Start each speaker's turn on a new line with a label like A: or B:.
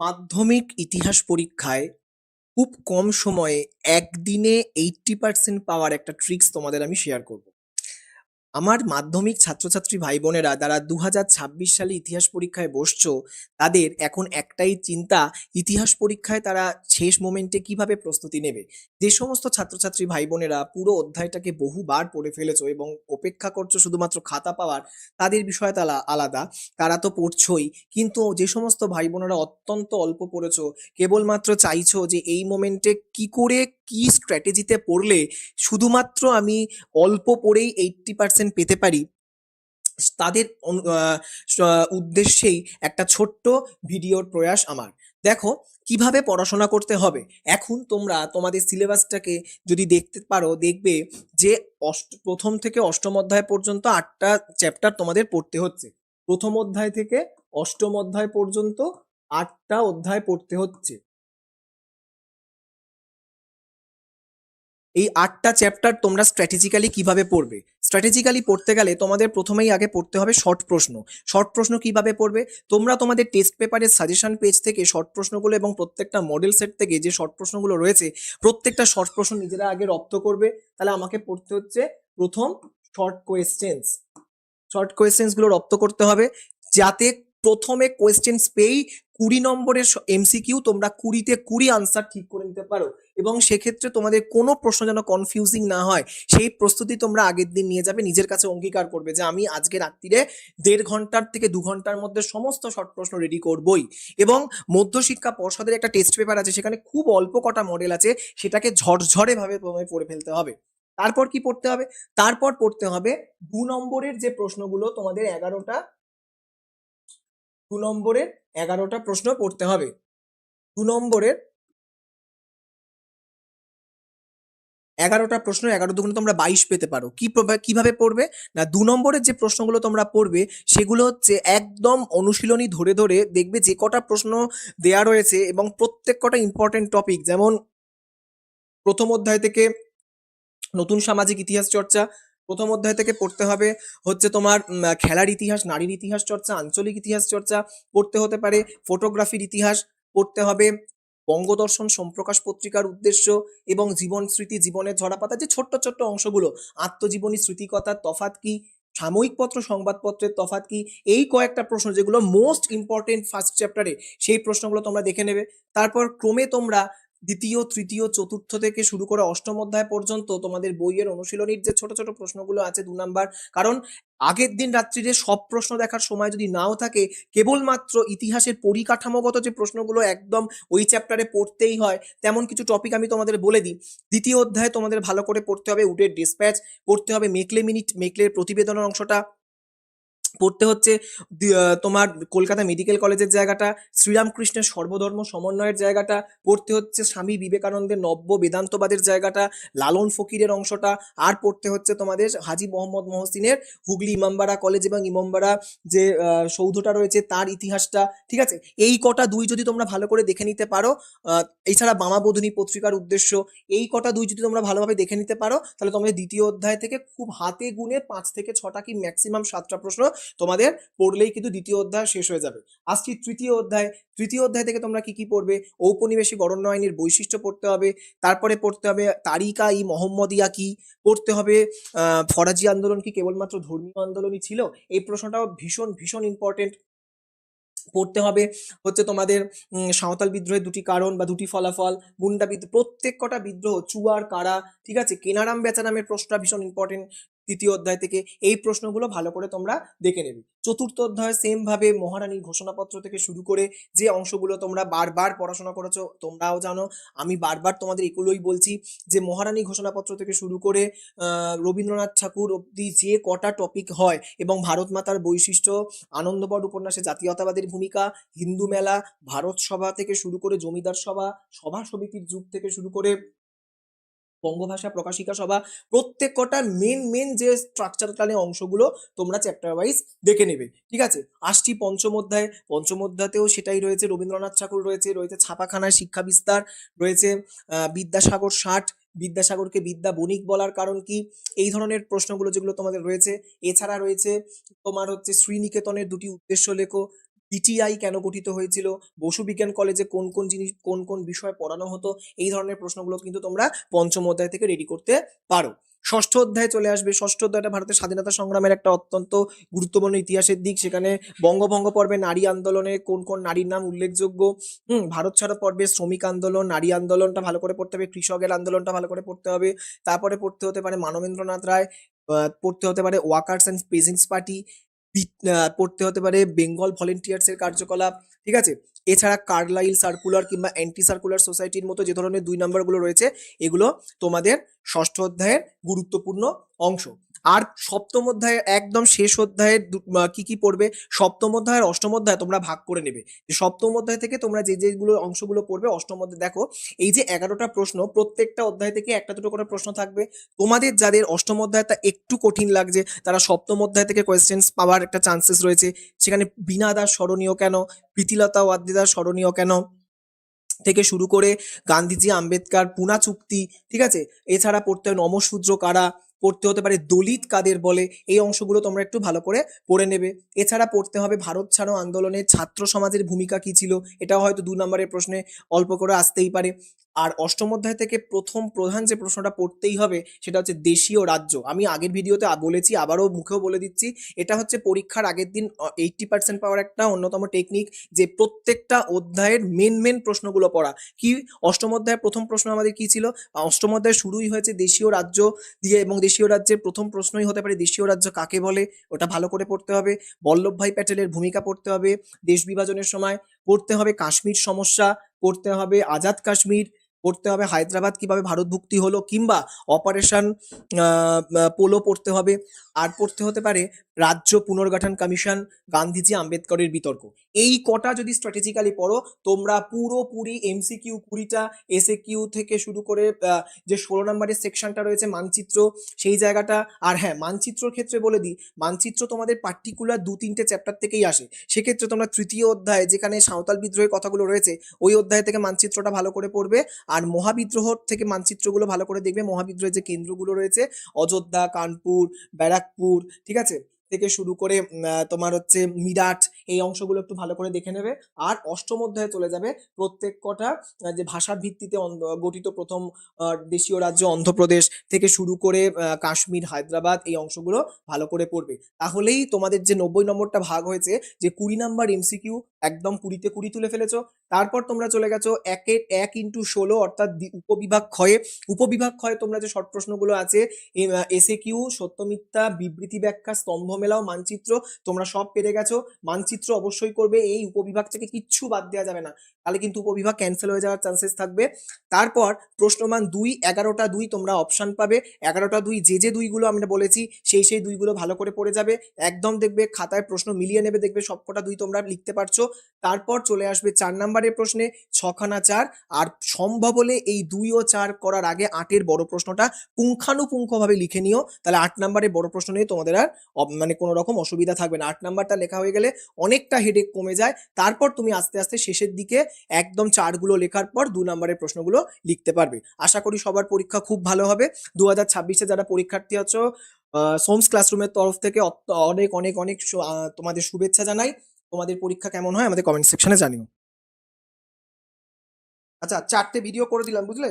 A: মাধ্যমিক ইতিহাস পরীক্ষায় খুব কম সময়ে একদিনে এইট্টি পার্সেন্ট পাওয়ার একটা ট্রিক্স তোমাদের আমি শেয়ার করব। আমার মাধ্যমিক ছাত্রছাত্রী ভাই বোনেরা যারা দু হাজার ছাব্বিশ সালে ইতিহাস পরীক্ষায় বসছো, তাদের এখন একটাই চিন্তা, ইতিহাস পরীক্ষায় তারা শেষ মোমেন্টে কীভাবে প্রস্তুতি নেবে? যে সমস্ত ছাত্রছাত্রী ভাই বোনেরা পুরো অধ্যায়টাকে বহুবার পড়ে ফেলেছো এবং অপেক্ষা করছ শুধুমাত্র খাতা পাওয়ার, তাদের বিষয় তালা আলাদা, তারা তো পড়ছই। কিন্তু যে সমস্ত ভাই বোনেরা অত্যন্ত অল্প পড়েছো, কেবলমাত্র চাইছো যে এই মোমেন্টে কি করে কি স্ট্র্যাটেজিতে পড়লে শুধুমাত্র আমি অল্প পড়েই এইট্টি পার্সেন্ট পেতে পারি? তাদের উদ্দেশ্যেই একটা ছোট্ট ভিডিওর প্রয়াস আমার। দেখো, কীভাবে পড়াশোনা করতে হবে? এখন তোমরা তোমাদের সিলেবাসটাকে যদি দেখতে পারো, দেখবে যে অষ্ট, প্রথম থেকে অষ্টম অধ্যায় পর্যন্ত আটটা চ্যাপ্টার তোমাদের পড়তে হচ্ছে। প্রথম অধ্যায় থেকে অষ্টম অধ্যায় পর্যন্ত আটটা অধ্যায় পড়তে হচ্ছে। এই আটটা চ্যাপ্টার তোমরা স্ট্র্যাটেজিক্যালি কীভাবে পড়বে? স্ট্র্যাটেজিক্যালি পড়তে গেলে তোমাদের প্রথমেই আগে পড়তে হবে শর্ট প্রশ্ন। শর্ট প্রশ্ন কীভাবে পড়বে? তোমরা তোমাদের টেস্ট পেপারের সাজেশন পেজ থেকে শর্ট প্রশ্নগুলো এবং প্রত্যেকটা মডেল সেট থেকে যে শর্ট প্রশ্নগুলো রয়েছে, প্রত্যেকটা শর্ট প্রশ্ন নিজেরা আগে রপ্ত করবে। তাহলে আমাকে পড়তে হচ্ছে প্রথম শর্ট কোয়েশ্চেন্স শর্ট কোয়েশ্চেন্সগুলো রপ্ত করতে হবে যাতে প্রথমে কোয়েশ্চেন্স পেয়েই কুড়ি নম্বরের এমসিকিউ তোমরা কুড়িতে কুড়ি আনসার ঠিক করে নিতে পারো। এবং সেক্ষেত্রে তোমাদের কোনো প্রশ্ন যেন কনফিউজিং না হয়, সেই প্রস্তুতি তোমরা আগের দিন নিয়ে যাবে, নিজের কাছে অঙ্গীকার করবে যে আমি আজকে রাত্রিরে দেড় ঘণ্টার থেকে দু ঘণ্টার মধ্যে সমস্ত শর্ট প্রশ্ন রেডি করবই। এবং মধ্যশিক্ষা পর্ষদের একটা টেস্ট পেপার আছে, সেখানে খুব অল্প কটা মডেল আছে, সেটাকে ঝরঝরে ভাবে প্রথমে পড়ে ফেলতে হবে। তারপর কি পড়তে হবে? তারপর পড়তে হবে দু নম্বরের যে প্রশ্নগুলো তোমাদের এগারোটা দু নম্বরের এগারোটা প্রশ্ন পড়তে হবে। দু নম্বরের এগারোটা প্রশ্ন, এগারো দুগুণে তোমরা বাইশ পেতে পারো। কি কীভাবে পড়বে? না, দু নম্বরের যে প্রশ্নগুলো তোমরা পড়বে, সেগুলো হচ্ছে একদম অনুশীলনী ধরে ধরে দেখবে যে কটা প্রশ্ন দেয়া রয়েছে এবং প্রত্যেক কটা ইম্পর্টেন্ট টপিক যেমন প্রথম অধ্যায় থেকে নতুন সামাজিক ইতিহাস চর্চা প্রথম অধ্যায় থেকে পড়তে হবে। হচ্ছে তোমার খেলার ইতিহাস, নারীর ইতিহাস চর্চা, আঞ্চলিক ইতিহাস চর্চা পড়তে হতে পারে। ফটোগ্রাফির ইতিহাস পড়তে হবে। বঙ্গদর্শন সম্প্রকাশ পত্রিকার উদ্দেশ্য এবং জীবন স্মৃতি, জীবনের ঝরাপাতা, যে ছোট্ট ছোট্ট অংশগুলো, আত্মজীবনী স্মৃতিকথার তফাত কি, সাময়িক পত্র, সংবাদপত্রের তফাৎ কি, এই কয়েকটা প্রশ্ন যেগুলো মোস্ট ইম্পর্টেন্ট ফার্স্ট চ্যাপ্টারে সেই প্রশ্নগুলো তোমরা দেখে নেবে। তারপর ক্রমে তোমরা দ্বিতীয়, তৃতীয়, চতুর্থ থেকে শুরু করে অষ্টম অধ্যায় পর্যন্ত তোমাদের বইয়ের অনুশীলনীর যে ছোট ছোট প্রশ্নগুলো আছে দু নাম্বার, কারণ আগের দিন রাত্রিরে সব প্রশ্ন দেখার সময় যদি নাও থাকে, কেবলমাত্র ইতিহাসের পরিকাঠামোগত যে প্রশ্নগুলো একদম ওই চ্যাপ্টারে পড়তেই হয়, তেমন কিছু টপিক আমি তোমাদের বলে দিই। দ্বিতীয় অধ্যায়ে তোমাদের ভালো করে পড়তে হবে উডের ডিসপ্যাচ পড়তে হবে মেকলে মিনিট মেকলের প্রতিবেদনের অংশটা পড়তে হচ্ছে তোমার কলকাতা মেডিকেল কলেজের জায়গাটা, শ্রীরামকৃষ্ণের সর্বধর্ম সমন্বয়ের জায়গাটা, পড়তে হচ্ছে স্বামী বিবেকানন্দের নব্য বেদান্তবাদের জায়গাটা, লালন ফকিরের অংশটা, আর পড়তে হচ্ছে তোমাদের হাজি মোহাম্মদ মহসিনের হুগলি ইমামবাড়া কলেজ এবং ইমামবাড়া যে সৌধটা রয়েছে তার ইতিহাসটা, ঠিক আছে? এই কটা দুই যদি তোমরা ভালো করে দেখে নিতে পারো এছাড়া বামাবোধিনী পত্রিকার উদ্দেশ্য, এই কটা দুই যদি তোমরা ভালোভাবে দেখে নিতে পারো, তাহলে তোমাদের দ্বিতীয় অধ্যায় থেকে খুব হাতে গুনে পাঁচ থেকে ছটা কি ম্যাক্সিমাম সাতটা প্রশ্ন তোমাদের পড়লেই কিন্তু দ্বিতীয় অধ্যায় শেষ হয়ে যাবে। আসছি তৃতীয় অধ্যায়? তৃতীয় অধ্যায় থেকে তোমরা কি কি পড়বে? ঔপনিবেশিক অরণ্য আইনের বৈশিষ্ট্য পড়তে হবে, তারপরে পড়তে হবে তারিকা ই মোহাম্মদিয়া কি, পড়তে হবে ফরাজি আন্দোলন কি কেবলমাত্র ধর্মীয় আন্দোলনই ছিল? এই প্রশ্নটাও ভীষণ ভীষণ ইম্পর্টেন্ট পড়তে হবে হচ্ছে তোমাদের সাঁওতাল বিদ্রোহের দুটি কারণ বা দুটি ফলাফল গুন্ডা বিদ্রোহ প্রত্যেক কটা বিদ্রোহ, চুয়ার কারা, ঠিক আছে? কেনারাম বেচারামের প্রশ্নটা ভীষণ ইম্পর্টেন্ট তৃতীয় অধ্যায় থেকে এই প্রশ্নগুলো ভালো করে তোমরা দেখে নেবে। চতুর্থ অধ্যায় সেম ভাবে মহারানীর ঘোষণাপত্র থেকে শুরু করে যে অংশগুলো তোমরা বারবার পড়াশোনা করেছ, তোমরাও জানো। আমি বারবার তোমাদের এগুলোই বলছি যে মহারানী ঘোষণাপত্র থেকে শুরু করে রবীন্দ্রনাথ ঠাকুর অব্দি যে কটা টপিক হয় এবং ভারত মাতার বৈশিষ্ট্য, আনন্দবট উপন্যাসে জাতীয়তাবাদের ভূমিকা, হিন্দু মেলা, ভারত সভা থেকে শুরু করে জমিদার সভা সভা সমিতির যুগ থেকে শুরু করে বঙ্গভাষা প্রকাশিকা সভা প্রত্যেক কটা মেন মেন যে স্ট্রাকচারাল অংশগুলো তোমরা চ্যাপ্টার ওয়াইজ দেখে নেবে, ঠিক আছে? আসছি পঞ্চম অধ্যায়, পঞ্চম অধ্যায়তেও সেটাই রয়েছে, রবীন্দ্রনাথ ঠাকুর রয়েছে রয়েছে ছাপাখানায় শিক্ষা বিস্তার, রয়েছে বিদ্যাসাগর ষাট, বিদ্যাসাগরকে বিদ্যা বণিক বলার কারণ কি? এই ধরনের প্রশ্নগুলো যেগুলো তোমাদের রয়েছে। এছাড়া রয়েছে তোমার হচ্ছে শ্রীনিকেতনের দুটি উদ্দেশ্য লেখো পিটিআই কেন গঠিত হয়েছিল? বসু বিজ্ঞান কলেজে কোন কোন জিনিস, কোন কোন বিষয় পড়ানো হতো? এই ধরনের প্রশ্নগুলো কিন্তু তোমরা পঞ্চম অধ্যায় থেকে রেডি করতে পারো। ষষ্ঠ অধ্যায়ে চলে আসবে। ষষ্ঠ অধ্যায়টা ভারতের স্বাধীনতা সংগ্রামের একটা অত্যন্ত গুরুত্বপূর্ণ ইতিহাসের দিক। সেখানে বঙ্গভঙ্গ পর্বে নারী আন্দোলনে কোন কোন নারীর নাম উল্লেখযোগ্য? হুম, ভারত ছাড়া পর্বে শ্রমিক আন্দোলন, নারী আন্দোলনটা ভালো করে পড়তে হবে কৃষকের আন্দোলনটা ভালো করে পড়তে হবে। তারপরে পড়তে হতে পারে মানবেন্দ্রনাথ রায় পড়তে হতে পারে ওয়াকার্স অ্যান্ড পেজেন্টস পার্টি। পড়তে হতে পারে বেঙ্গল ভলেন্টিয়ার্সের কার্যকলাপ, ঠিক আছে? এছাড়া কার্লাইল সার্কুলার কিংবা অ্যান্টি সার্কুলার সোসাইটির মতো যে ধরনের দুই নম্বরগুলো রয়েছে, এগুলো তোমাদের ষষ্ঠ অধ্যায়ের গুরুত্বপূর্ণ অংশ। আর সপ্তম অধ্যায়ে একদম শেষ অধ্যায়ের কি কি পড়বে? সপ্তম অধ্যায় আর অষ্টম অধ্যায় তোমরা ভাগ করে নেবে। যে সপ্তম অধ্যায় থেকে তোমরা যে যেগুলো অংশগুলো পড়বে, অষ্টম অধ্যায়, দেখো, এই যে এগারোটা প্রশ্ন, প্রত্যেকটা অধ্যায় থেকে একটা দুটো করে প্রশ্ন থাকবে। তোমাদের যাদের অষ্টম অধ্যায়টা একটু কঠিন লাগছে, তারা সপ্তম অধ্যায় থেকে কোয়েশ্চেন্স পাওয়ার একটা চান্সেস রয়েছে। সেখানে বীণা দাস স্মরণীয় কেন? প্রীতিলতা ওয়াদ্দিদার স্মরণীয় কেন? থেকে শুরু করে গান্ধীজি, আম্বেদকার, পুনা চুক্তি, ঠিক আছে? এছাড়া পড়তে হয় নমশূদ্র কারা? পড়তে হতে পারে, দলিত কাদের বলে, এই অংশগুলো তোমরা একটু ভালো করে পড়ে নেবে। এছাড়া পড়তে হবে, ভারত ছাড়ো আন্দোলনে ছাত্র সমাজের ভূমিকা কি ছিল, এটাও হয়তো দু নম্বরের প্রশ্নে অল্প করে আসতেই পারে। আর অষ্টম অধ্যায় থেকে প্রথম প্রধান যে প্রশ্নটা পড়তেই হবে, সেটা হচ্ছে দেশীয় রাজ্য। আমি আগের ভিডিওতে বলেছি, আবারও মুখেও বলে দিচ্ছি, এটা হচ্ছে পরীক্ষার আগের দিন এইটটি পার্সেন্ট পাওয়ার একটা অন্যতম টেকনিক যে প্রত্যেকটা অধ্যায়ের মেন মেন প্রশ্নগুলো পড়া। কি? অষ্টম অধ্যায়ের প্রথম প্রশ্ন আমাদের কি ছিল? অষ্টম অধ্যায় শুরুই হয়েছে দেশীয় রাজ্য দিয়ে এবং দেশীয় রাজ্যের প্রথম প্রশ্নই হতে পারে দেশীয় রাজ্য কাকে বলে, ওটা ভালো করে পড়তে হবে। বল্লভভাই প্যাটেলের ভূমিকা পড়তে হবে। দেশ বিভাজনের সময় পড়তে হবে কাশ্মীর সমস্যা, পড়তে হবে আজাদ কাশ্মীর, পড়তে হবে হায়দ্রাবাদ কীভাবে ভারতভুক্তি হলো, কিংবা অপারেশন পোলো পড়তে হবে। আর পড়তে হতে পারে রাজ্য পুনর্গঠন কমিশন, গান্ধীজি আম্বেদকরের বিতর্ক। এই কটা যদি স্ট্র্যাটেজিক্যালি পড়ো, তোমরা পুরোপুরি এমসিকিউ কুড়িটা এসএ কিউ থেকে শুরু করে যে ষোলো নম্বরের সেকশনটা রয়েছে মানচিত্র, সেই জায়গাটা, আর হ্যাঁ মানচিত্রর ক্ষেত্রে বলে দিই, মানচিত্র তোমাদের পার্টিকুলার দু তিনটে চ্যাপ্টার থেকেই আসে। সেক্ষেত্রে তোমরা তৃতীয় অধ্যায় যেখানে সাঁওতাল বিদ্রোহের কথাগুলো রয়েছে, ওই অধ্যায় থেকে মানচিত্রটা ভালো করে পড়বে, আর মহাবিদ্রোহ থেকে মানচিত্রগুলো ভালো করে দেখবে, মহাবিদ্রোহের যে কেন্দ্রগুলো রয়েছে, অযোধ্যা, কানপুর, ব্যারাকপুর, ঠিক আছে? থেকে শুরু করে তোমার হচ্ছে মিরাট, এই অংশগুলো একটু ভালো করে দেখে নেবে। আর অষ্টম অধ্যায়ে চলে যাবে প্রত্যেক কটা যে ভাষার ভিত্তিতে গঠিত প্রথম দেশীয় রাজ্য অন্ধ্রপ্রদেশ থেকে শুরু করে কাশ্মীর, হায়দ্রাবাদ, এই অংশগুলো ভালো করে পড়বে। তাহলেই তোমাদের যে নব্বই নম্বরটা ভাগ হয়েছে, যে কুড়ি নাম্বার এমসিকিউ একদম কুড়িতে কুড়ি তুলে ফেলেছো। তারপর তোমরা চলে গেছো একে এক ইন্টু ষোলো, অর্থাৎ উপবিভাগ ক্ষয়ে। উপবিভাগ ক্ষয়ে তোমরা যে শর্ট প্রশ্নগুলো আছে এসে কিউ সত্যমিথ্যা বিবৃতি ব্যাখ্যা, স্তম্ভ মেলাও মানচিত্র তোমরা সব পেরে গেছো। মানচিত্র অবশ্যই করবে, এই উপবিভাগ থেকে কিচ্ছু বাদ দেওয়া যাবে না। তাহলে কিন্তু উপবিভাগ ক্যান্সেল হয়ে যাওয়ার চান্সেস থাকবে। তারপর প্রশ্নমান দুই, এগারোটা দুই তোমরা অপশন পাবে। এগারোটা দুই, যে যে দুইগুলো আমরা বলেছি, সেই সেই দুইগুলো ভালো করে পড়ে যাবে। একদম দেখবে খাতায় প্রশ্ন মিলিয়ে নেবে, দেখবে সবকটা দুই তোমরা লিখতে পারছ। তারপর চলে আসবে চার নাম্বারের প্রশ্নে, ছখানা চার। আর সম্ভব হলে এই দুই ও চার করার আগে আটের বড় প্রশ্নটা পুঙ্খানুপুঙ্খভাবে লিখে নিও। তাহলে আট নাম্বারের বড় প্রশ্ন নিয়ে তোমাদের আর অব- মানে কোনো রকম অসুবিধা থাকবে না। আট নাম্বারটা লেখা হয়ে গেলে অনেকটা হেডেক কমে যায়। তারপর তুমি আস্তে আস্তে শেষের দিকে একদম চারগুলো লেখার পর দু নম্বরের প্রশ্নগুলো লিখতে পারবে। আশা করি সবার পরীক্ষা খুব ভালো হবে। দু হাজার ছাব্বিশে যারা পরীক্ষার্থী আছো সোমস ক্লাসরুমের তরফ থেকে অনেক অনেক অনেক তোমাদের শুভেচ্ছা জানাই। তোমাদের পরীক্ষা কেমন হয় আমাদের কমেন্ট সেকশনে জানিও। আচ্ছা চারটে ভিডিও করে দিলাম, বুঝলে?